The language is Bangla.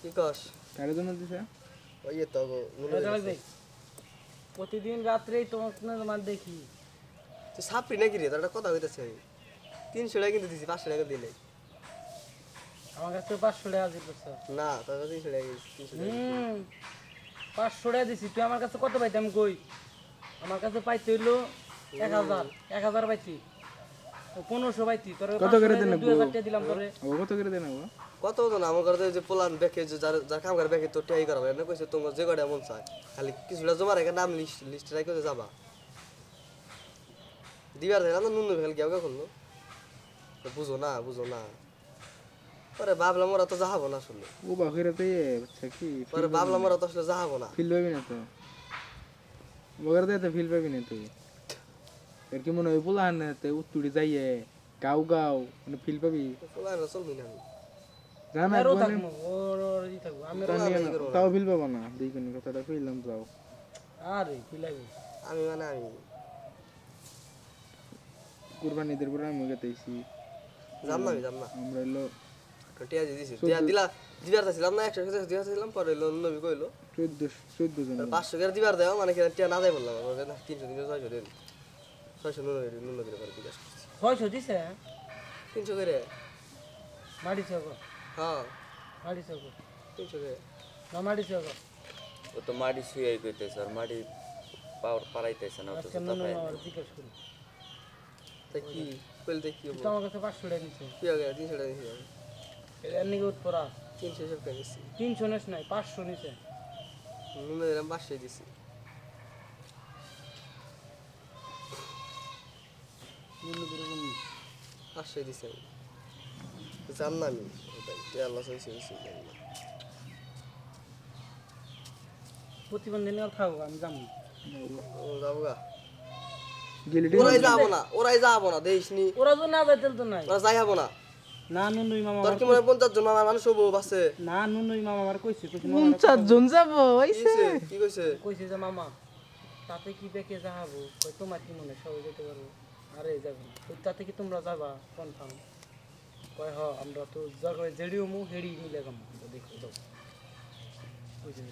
কি কস? কারে জন্য দিছে? ওই তো গো, এটা হইছে। লাগবে। প্রতিদিন রাত্রেই তোমার দেখি। তুই সাপড়ি নাকি রে? তোর কথা আমি। তিনশো টাকা কিন্তু দিছি পাঁচশো টাকা দিলে। আমার কাছে পাঁচশো টাকা করছ না তোর কাছে তিনশো টাকা তিনশো টাকা পাঁচশো টাকা দিছি। তুই আমার কাছে কত পাইতাম কই? আমার কাছে পাইতে হইল এক হাজার এক হাজার পাইছি। পনেরোশো পাইছি। তোর কত করে দিলাম তোরে কত করে দেন কত হতো না আমার ঘরে যে পোলান বেকে যে যার যার কাম করে বেকে তো টিয়াই করা হয় না কইছে তোমার যে কটা মন চায়। খালি কিছুটা জমা রেখে নাম লিস্ট লিস্ট রাখে যাবা। দিবার দেয় না নুন ফেল গেও গে করল বুঝো না বুঝো না। পরে ভাবলাম ওরা তো যাহাবো না আসলে। ও বাকিরা তো আচ্ছা কি পরে ভাবলাম ওরা তো আসলে যাহাবো না। ফিল পাবি না তো? বগর দে তো ফিল পাবি না তুই। এর কি মনে হয় পোলা না তে উত্তুড়ি যাইয়ে গাও গাও মানে ফিল পাবি পোলান চলবি না তাও ফিল পাবো না দুই কোন কথাটা কইলাম যাও। আরে কি লাগবে আমি মানে আমি কুরবানিদের পরে আমি গেতেছি যাম না আমি না। আমরা এলো টিয়া দিছি। টিয়া দিলা দিবার চাইছিলাম না একশো একশো দিবার চাইছিলাম পরে এলো নবী কইলো চোদ্দ চোদ্দ জন। পাঁচশো করে দিবার দেওয়া মানে কি টিয়া না দেয় বললাম না তিনশো তিনশো ছয়শো দিন। ছয়শো নুন নুন দিলে পরে জিজ্ঞাস করছি। ছয়শো দিছে? তিনশো করে। মাটি চক হ্যাঁ। মাটি চক ও তো মাটি শুয়ে কইতেছে আর মাটি পাওয়ার পারাইতেছে না জিজ্ঞেস করি। তা কি? কইলে কি তো আমার কাছে পাঁচশো টাকা কি দিছি এর নিকে উৎপরা তিনশো হিসাব করে দিচ্ছি তিনশো নেস নাই পাঁচশো নিছে। নুন দিলাম পাঁচশো দিছি। দিছি। আমি জান না আমি। ওটাই হয়েছে জানি না। প্রতিবন্ধী নিয়ে থাকো আমি যাব যাব গা। ওরাই যাব না ওরাই যাব না দেখিসনি ওরা তো না যাইতে তো নাই। ওরা যাই হব না। না নুনুই মামা তোর কি মনে পঞ্চাশ জন আমার মানুষ হব বাসে? না নুনুই মামা আমার কইছে কইছে পঞ্চাশ জন যাব কি হইছে? কি কইছে? কইছে যে মামা তাতে কি বেঁকে যাব? কই তোমার কি মনে হয় সবাই যেতে পারব? আরে যাব তাতে কি তোমরা যাবা? কনফার্ম। কয় হ আমরা তো জায়গায় জেডিও মু হেডি মিলে গাম দেখো যাও যে,